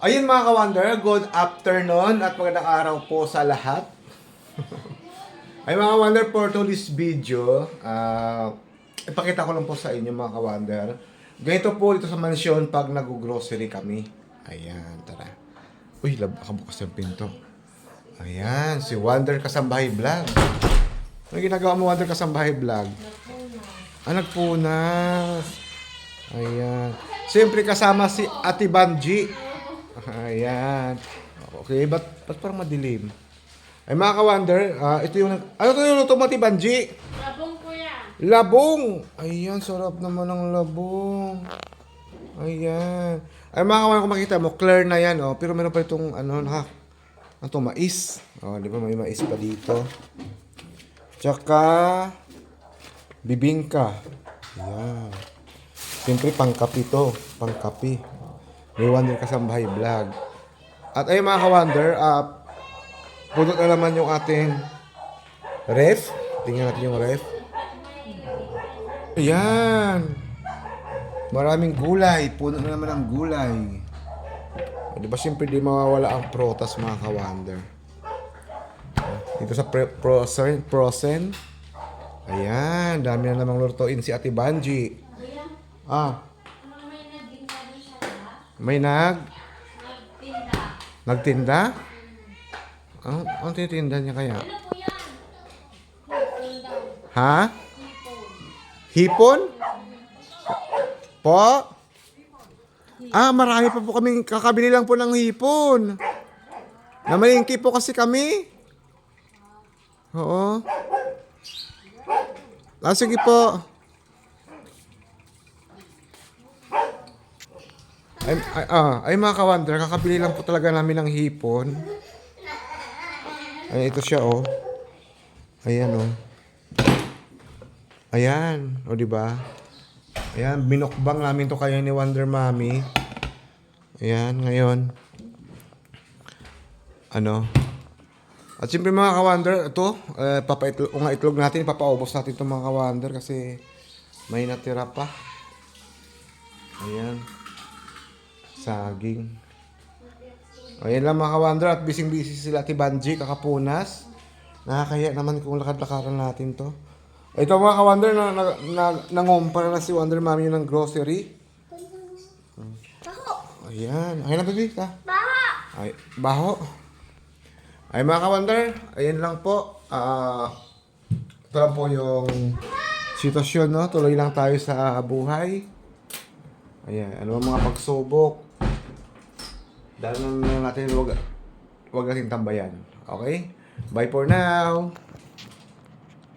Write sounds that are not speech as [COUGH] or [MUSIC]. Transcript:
Ayun mga ka-wonder, good afternoon at magandang araw po sa lahat. [LAUGHS] Ay mga wonder for today's video, ah, ipakita ko lang po sa inyo mga ka-wonder. Ganito po dito sa mansyon pag nag-grocery kami. Ayan, tara. Uy, lab, nakabukas yung pinto. Ayan, si Wonder Kasambahay Vlog. Ano ginagawa mo Wonder Kasambahay Vlog? Ah, nagpunas. Ayan. Siyempre kasama si Ate Banji. Ayan. Okay, ba't, ba't parang madilim? Ay mga ka-wonder, ah, ito yung... nag- Ano ito yung luto mo, Ate Banji? Labong kuya. Labong! Ayan, sarap naman ng labong. Ayan. Ay mga kawan, kung makita mo, clear na yan, oh. Pero meron pa itong, ano, naka, ano to, mais. Oh, di ba, may mais pa dito. Tsaka, bibingka. Ayan. Siyempre, pangkapi to. Pangkapi. May Wonder Kasambahay Vlog. At ay mga ka-wonder, ah, puno na naman yung ating ref. Tingnan natin yung ref. Ayan. Maraming gulay. Puno na naman ang gulay. Di ba siyempre di mawawala ang protas mga ka-wonder. Dito sa pre- prosen, prosen. Ayan, dami na namang lutuin si Ate Banji. Ah, ano may nag Nagtinda. nagtinda? Ang ang tinitinda niya kaya? Ano po yan? Ha? Hipon. Hipon? Po? Ah, marami pa po kaming kakabili lang po ng hipon. Namalingki po kasi kami. Oo. Ah, sige po. Ay, ay, ah, ay mga ka-wonder, kakabili lang po talaga namin ng hipon. Ay, ito siya, oh. Ayan, oh. Ayan, o di ba? Ayan, binukbang namin to kayo ni Wonder Mommy. Ayan, ngayon. Ano? At siyempre mga ka-wonder, ito, eh, papaitlog, nga itlog natin, papaubos natin itong mga ka-wonder kasi may natira pa. Ayan. Saging. Ayan lang mga ka-wonder at bising-busy sila Ate Banji, kakapunas. Nakakaya naman kung lakad-lakaran natin to. Ito mga ka-wonder, na, na, na, nangumpara na si Wonder Mami ng grocery. Ayan. Ayan na, baby. Ta. Ay, baho. Ay, mga ka-wonder, ayan lang po. Ah, ito lang po yung sitwasyon, no? Tuloy lang tayo sa buhay. Ayan, ano mga pagsubok. Dahil lang natin wag, wag natin tambayan. Okay? Bye for now.